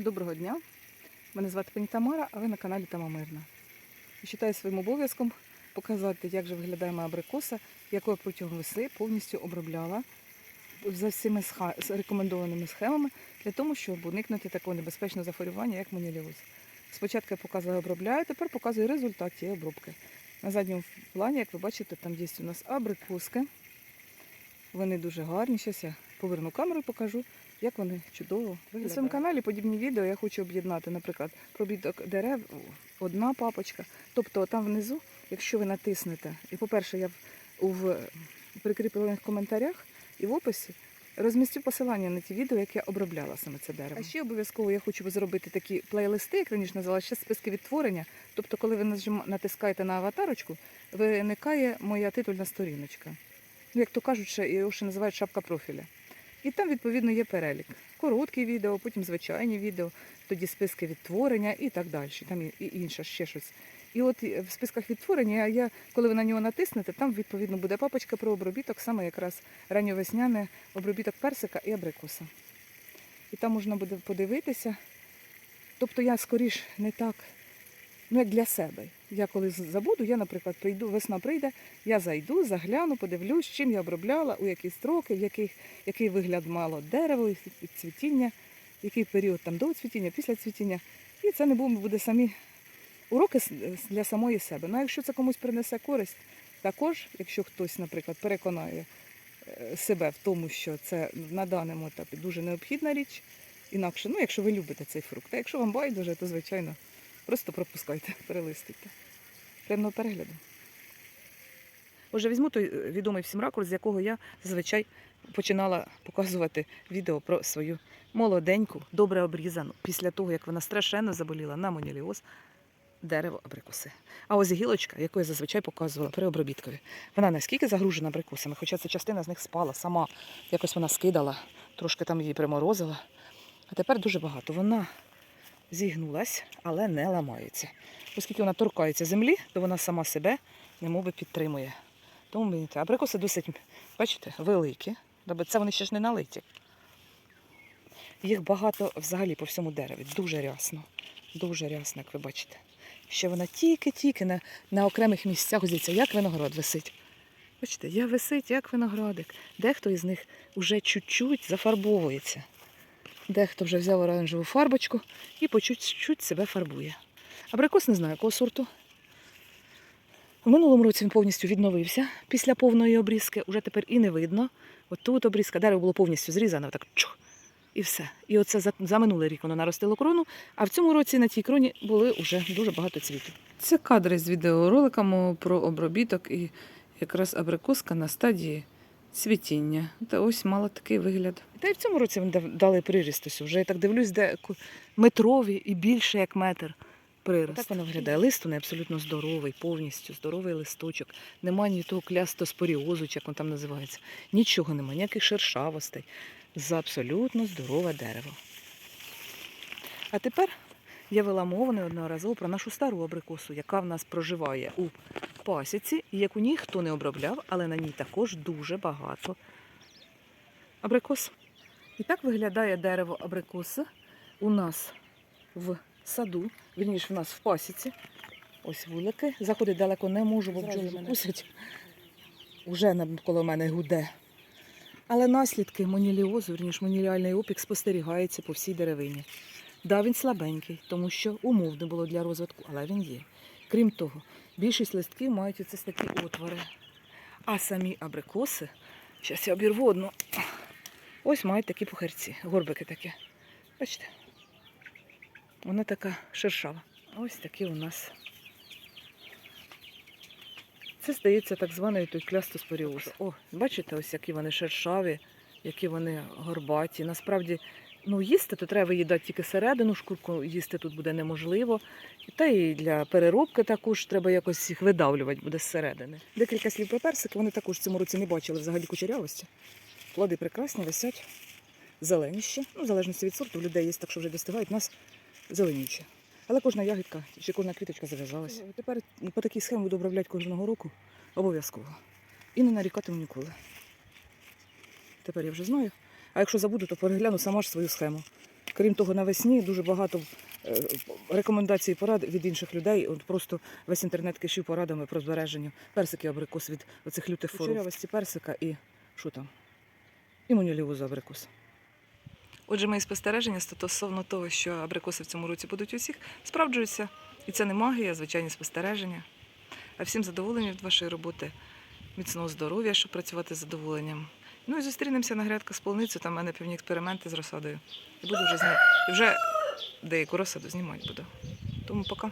Доброго дня. Мене звати пані Тамара, а ви на каналі Тама Мирна. Вважаю своїм обов'язком показати, як же виглядає моя абрикоса, яку я протягом веси повністю обробляла за всіми рекомендованими схемами для того, щоб уникнути такого небезпечного захворювання, як моніліоз. Спочатку я показую, обробляю, тепер показую результат цієї обробки. На задньому плані, як ви бачите, там є у нас абрикоски. Вони дуже гарні. Зараз я поверну камеру і покажу, як вони чудово виглядають. На своєму каналі подібні відео я хочу об'єднати, наприклад, пробіток дерев, одна папочка. Тобто там внизу, якщо ви натиснете, і по-перше, я в, в прикріплених коментарях і в описі розмістю посилання на ті відео, як я обробляла саме це дерево. А ще обов'язково я хочу зробити такі плейлисти, як раніше називала, ще списки відтворення. Тобто, коли ви натискаєте на аватарочку, виникає моя титульна сторіночка. Ну, як то кажуть, ще його ще називають шапка профіля. І там, відповідно, є перелік. Короткі відео, потім звичайні відео, тоді списки відтворення і так далі. Там і, інше, ще щось. І от е, в списках відтворення, я, коли ви на нього натиснете, там відповідно буде папочка про обробіток, саме якраз ранньовесняне обробіток персика і абрикоса. І там можна буде подивитися. Тобто я скоріш не так, ну як для себе. Я коли забуду, я, наприклад, прийду, весна прийде, я зайду, загляну, подивлюсь, чим я обробляла, у які строки, в який вигляд мало дерево, цвітіння, який період там до цвітіння, після цвітіння. І це не буде, буде самі уроки для самої себе. Ну, а якщо це комусь принесе користь, також, якщо хтось, наприклад, переконає е, себе в тому, що це на даному етапі дуже необхідна річ, інакше, ну, якщо ви любите цей фрукт, а якщо вам байдуже, то звичайно просто пропускайте, перелистуйте. Приємного перегляду. Отже, візьму той е, відомий всім ракурс, з якого я зазвичай починала показувати відео про свою молоденьку, добре обрізану, після того, як вона страшенно заболіла на моніліоз, дерево абрикоси. А ось гілочка, яку я зазвичай показувала при обробіткові, вона наскільки загружена абрикосами, хоча ця частина з них спала сама, якось вона скидала, трошки там її приморозила. А тепер дуже багато. Вона зігнулась, але не ламається. Оскільки вона торкається землі, то вона сама себе немоби підтримує. Тому мені абрикоси досить, бачите, великі. Це вони ще ж не налиті. Їх багато взагалі по всьому дереві. Дуже рясно. Дуже рясно, як ви бачите. Ще вона тільки-тільки на, на окремих місцях дивіться, як виноград висить. Бачите, я висить, як виноградик. Дехто із них вже чуть-чуть зафарбовується. Дехто вже взяв оранжеву фарбочку і по чуть-чуть себе фарбує. Абрикос не знаю, якого сорту. В минулому році він повністю відновився після повної обрізки. Уже тепер і не видно. От тут обрізка, дерево було повністю зрізане, так чух, і все. І оце за, за минулий рік воно наростило крону, а в цьому році на тій кроні були вже дуже багато цвіту. Це кадри з відеоролика мого про обробіток і якраз абрикоска на стадії цвітіння. Та ось мала такий вигляд. Та й в цьому році вони дали приріст ось вже. Я так дивлюсь, де метрові і більше як метр прирост. Так воно виглядає. Лист у неї абсолютно здоровий, повністю здоровий листочок. Немає ні того клястоспоріозу, чи як він там називається. Нічого немає, ніяких шершавостей. За абсолютно здорове дерево. А тепер я вела мову неодноразово про нашу стару абрикосу, яка в нас проживає у пасіці, яку ніхто не обробляв, але на ній також дуже багато абрикос. І так виглядає дерево абрикоси у нас в саду, вірніше в нас в пасіці. Ось вулики. Заходити далеко не можу, бо бджоли мене. кусять. Уже навколо мене гуде. Але наслідки моніліозу, вірніше моніліальний опік спостерігається по всій деревині. Да, він слабенький, тому що умов не було для розвитку, але він є. Крім того, більшість листків мають оце такі отвори. А самі абрикоси, зараз я обірву одну, ось мають такі пухарці, горбики такі. Бачите? Вона така шершава. Ось такі у нас. Це здається так званий той клястоспоріоз. О, бачите, ось які вони шершаві, які вони горбаті. Насправді, ну їсти то треба їдати тільки середину, шкурку їсти тут буде неможливо. Та і для переробки також треба якось їх видавлювати буде зсередини. Декілька слів про персики, вони також в цьому році не бачили взагалі кучерявості. Плоди прекрасні, висять, зелені ще. Ну, в залежності від сорту, у людей є так, що вже достигають, у нас зеленіші. Але кожна ягідка чи кожна квіточка зав'язалася. Тепер по такій схемі буду обробляти кожного року обов'язково. І не нарікатиму ніколи. Тепер я вже знаю. А якщо забуду, то перегляну сама ж свою схему. Крім того, навесні дуже багато е, рекомендацій і порад від інших людей. От просто весь інтернет кишів порадами про збереження персики абрикос від оцих лютих хвороб. Кучерявості персика і що там? І монілівозу абрикос. Отже, мої спостереження стосовно того, що абрикоси в цьому році будуть усіх, справджуються. І це не магія, а звичайні спостереження. А всім задоволення від вашої роботи, міцного здоров'я, щоб працювати з задоволенням. Ну і зустрінемося на грядках з полуницею, там в мене певні експерименти з розсадою. І буду вже зні... вже деяку розсаду знімати буду. Тому пока.